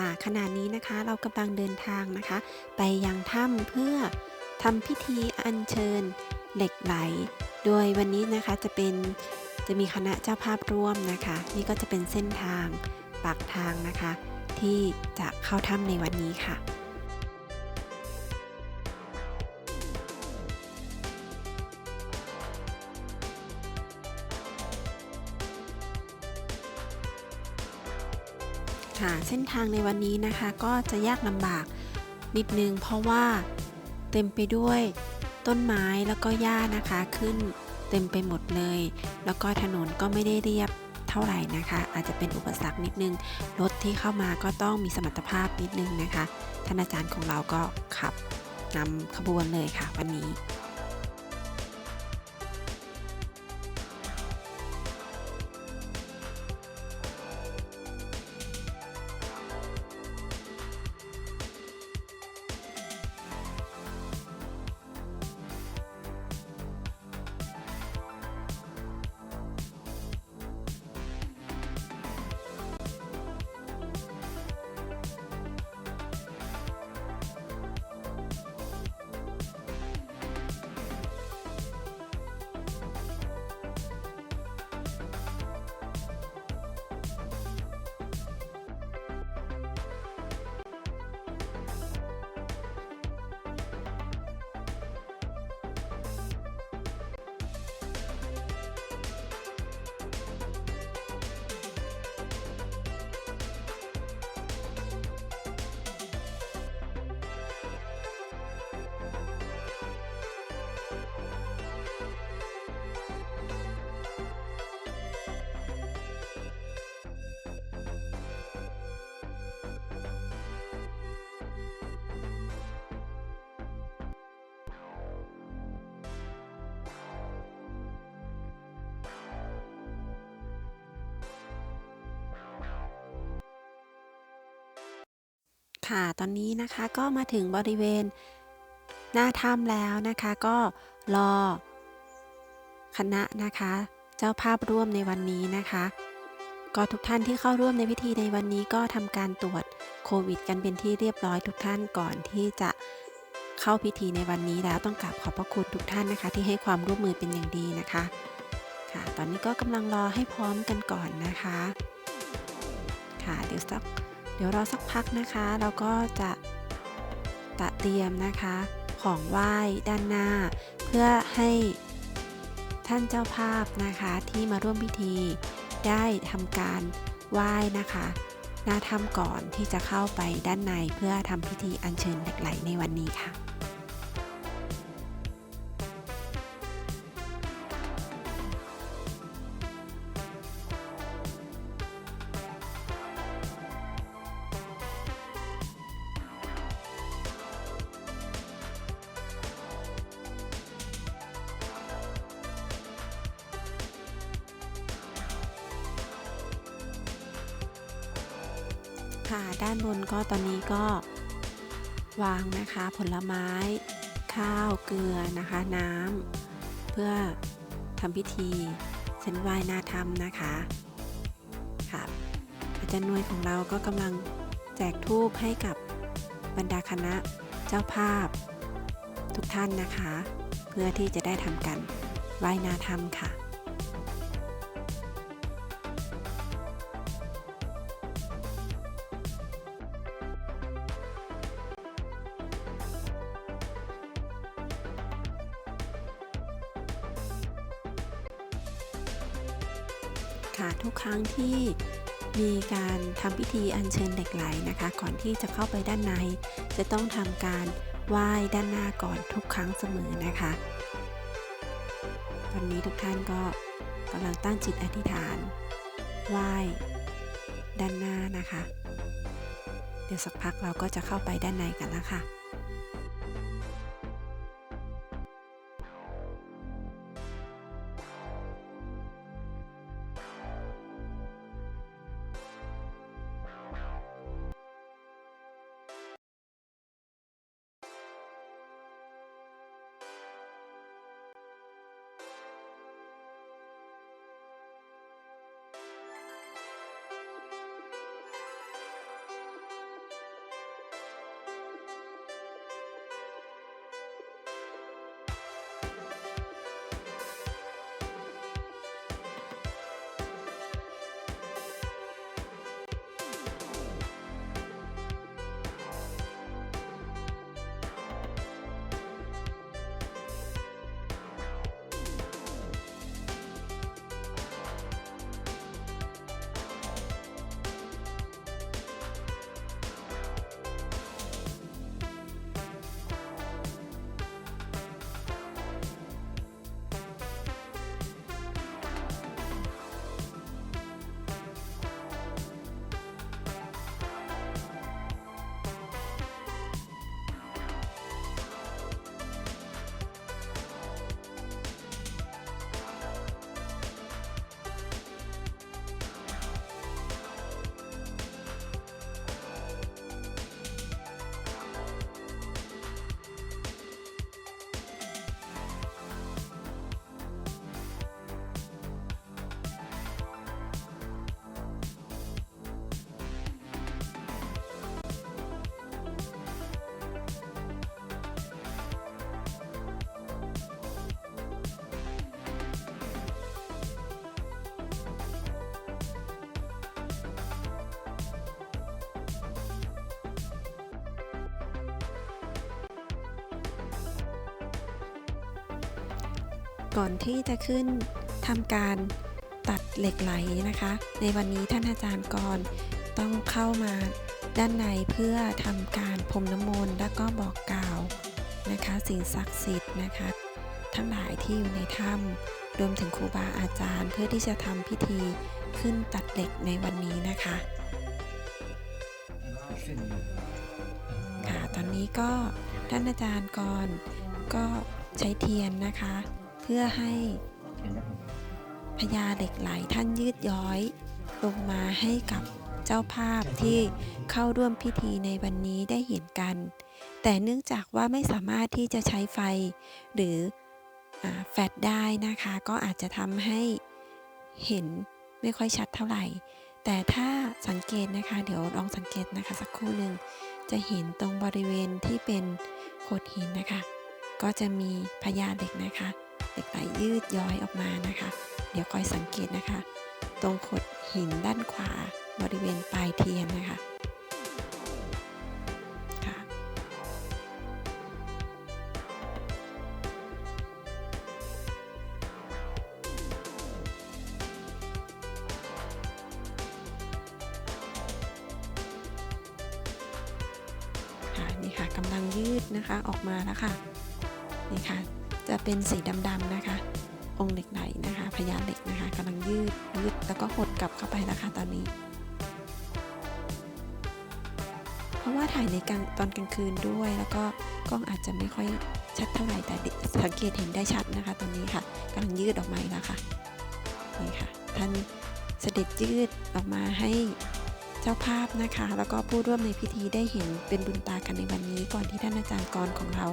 ค่ะขณะนี้นะคะเรากำลังเดินทางนะคะ ไปยังถ้ำเพื่อทำพิธีอัญเชิญเหล็กไหล โดยวันนี้นะคะจะเป็นจะมีคณะเจ้าภาพร่วมนะคะ นี่ก็จะเป็นเส้นทางปากทางนะคะ ที่จะเข้าถ้ำในวันนี้ค่ะ ค่ะ เส้นทางในวันนี้นะคะ ก็จะยากลำบากนิดนึงเพราะว่าเต็มไปด้วยต้นไม้แล้วก็หญ้านะคะขึ้นเต็มไปหมดเลย แล้วก็ถนนก็ไม่ได้เรียบเท่าไหร่นะคะ อาจจะเป็นอุปสรรคนิดนึง รถที่เข้ามาก็ต้องมีสมรรถภาพนิดนึงนะคะ ท่านอาจารย์ของเราก็ขับนำขบวนเลยค่ะวันนี้ ค่ะ ตอนนี้นะคะก็มาถึงบริเวณหน้าถ้ำแล้วนะคะ ก็รอคณะนะคะ เจ้าภาพร่วมในวันนี้นะคะ ก็ทุกท่านที่เข้าร่วมในพิธีในวันนี้ก็ทำการตรวจโควิด กันเป็นที่เรียบร้อยทุกท่านก่อนที่จะเข้าพิธีในวันนี้แล้วต้องกราบขอบพระคุณทุกท่านนะคะ ที่ให้ความร่วมมือเป็นอย่างดีนะคะค่ะ ตอนนี้ก็กำลังรอให้พร้อมกันก่อนนะคะ ค่ะเดี๋ยวสัก ดี๋ยวรอสักพักนะคะ เราก็จะตะเตรียมนะคะของไหว้ด้านหน้า เพื่อให้ท่านเจ้าภาพนะคะที่มาร่วมพิธี ได้ทำการไหว้นะคะหน้าถ้ำก่อนที่จะเข้าไปด้านในเพื่อทำพิธีอัญเชิญเหล็กไหลในวันนี้ค่ะ ค่ะ ด้านบนก็ตอนนี้ก็วางนะคะผลไม้ ข้าวเกลือนะคะน้ำเพื่อทำพิธีเส้นไหว้น้าถ้ำนะคะค่ะอาจารย์นวยของเราก็กำลังแจกทูบให้กับบรรดาคณะเจ้าภาพ ทุกท่านนะคะ เพื่อที่จะได้ทำกันไหว้น้าถ้ำค่ะ ค่ะ ทุกครั้งที่มีการทำพิธีอัญเชิญเหล็กไหลนะคะ ก่อนที่จะเข้าไปด้านใน จะต้องทำการไหว้ด้านหน้าก่อนทุกครั้งเสมอนะคะตอนนี้ทุกท่านก็กำลังตั้งจิตอธิษฐานไหว้ด้านหน้านะคะ เดี๋ยวสักพักเราก็จะเข้าไปด้านในกันแล้วค่ะ ก่อนที่จะขึ้นทำการตัดเหล็กไหลนะคะ ในวันนี้ท่านอาจารย์กรต้องเข้ามาด้านในเพื่อทำการพรมน้ำมนต์และก็บอกกล่าวนะคะสิ่งศักดิ์สิทธิ์นะคะ ทั้งหลายที่อยู่ในถ้ำรวมถึงครูบาอาจารย์ เพื่อที่จะทำพิธีขึ้นตัดเหล็กในวันนี้นะคะค่ะตอนนี้ก็ท่านอาจารย์กรก็ใช้เทียนนะคะ พื่อให้พญาเหล็กไหลท่านยืดย้อย ลงมาให้กับเจ้าภาพที่เข้าร่วมพิธีในวันนี้ได้เห็นกัน แต่เนื่องจากว่าไม่สามารถที่จะใช้ไฟหรืออแฟลชได้นะคะ ก็อาจจะทำให้เห็นไม่ค่อยชัดเท่าไหร่ แต่ถ้าสังเกตนะคะ เดี๋ยวลองสังเกตนะคะสักครู่หนึ่งจะเห็นตรงบริเวณที่เป็นโขดหินนะคะ ก็จะมีพญาเหล็กนะคะ เหล็กไหลยืดย้อยออกมานะคะ เดี๋ยวคอยสังเกตนะคะ ตรงขดหินด้านขวาบริเวณปลายเทียนนะคะค่ะนี่ค่ะกำลังยืดนะคะออกมาแล้วค่ะ นี่ค่ะ จะเป็นสีดำๆนะคะ องค์เหล็กไหลนะคะพญาเหล็กนะคะกำลังยืดยืดแล้วก็หดกลับเข้าไปแล้วค่ะตอนนี้ เพราะว่าถ่ายในกลางตอนกลางคืนด้วย แล้วก็กล้องอาจจะไม่ค่อยชัดเท่าไหร่แต่สังเกตเห็นได้ชัดนะคะตอนนี้ค่ะกำลังยืดออกมาแล้วค่ะนี่ค่ะท่านเสด็จยืดออกมาให้เจ้าภาพนะคะ แล้วก็ผู้ร่วมในพิธีได้เห็นเป็นบุญตากันในวันนี้ก่อนที่ท่านอาจารย์กรของเรา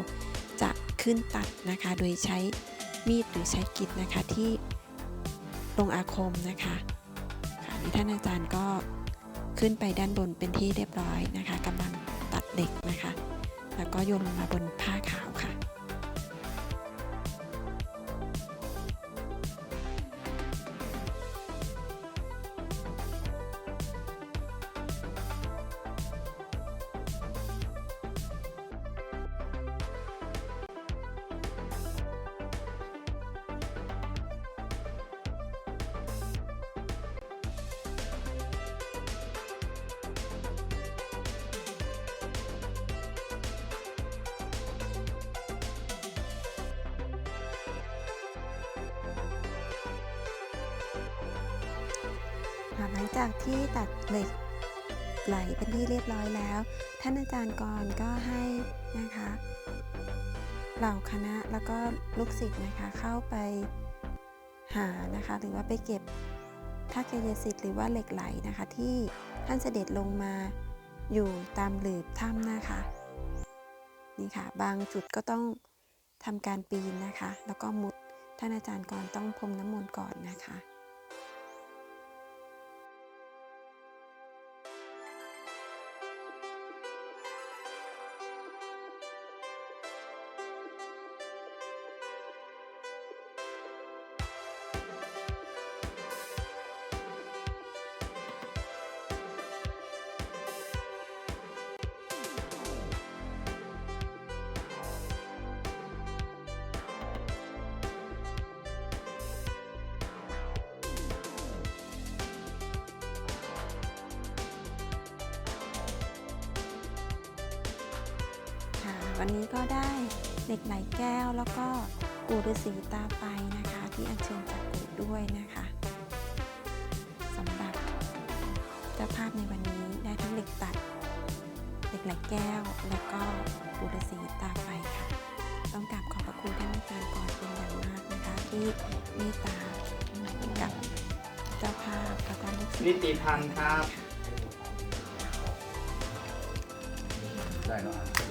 ขึ้นตัดนะคะ โดยใช้มีดหรือใช้กิจนะคะที่ตรงอาคมนะคะค่ะนี่ท่านอาจารย์ก็ขึ้นไปด้านบนเป็นที่เรียบร้อยนะคะกำลังตัดเหล็กนะคะ แล้วก็โยนลงมาบนผ้าขาวค่ะ ลังจากที่ตัดเหล็กไหลเป็นที่เรียบร้อยแล้ว ท่านอาจารย์กรก็ให้นะคะเหล่าคณะแล้วก็ลูกศิษย์นะคะเข้าไปหานะคะ หรือว่าไปเก็บท่ากายสิทธิ์หรือว่าเหล็กไหลนะคะ ที่ท่านเสด็จลงมาอยู่ตามหลืบถ้ำนะคะนี่ค่ะ บางจุดก็ต้องทำการปีนนะคะ แล้วก็มุดท่านอาจารย์กรต้องพรมน้ำมนต์ก่อนนะคะ วันนี้ก็ได้เหล็กไหลแก้วแล้วก็ปู่ฤาษีตาไฟนะคะ ที่อัญเชิญจากปู่ด้วยนะคะสำหรับเจ้าภาพในวันนี้ได้ทั้งเหล็กตัดเหล็กไหลแก้ว แล้วก็ปู่ฤาษีตาไฟค่ะ ต้องกราบขอบพระคุณท่านอาจารย์ก่อนเป็นอย่างมากนะคะ ที่เมตตากับเจ้าภาพแล้วก็ลูกศิษย์นิติพันธ์ครับ ได้แล้ว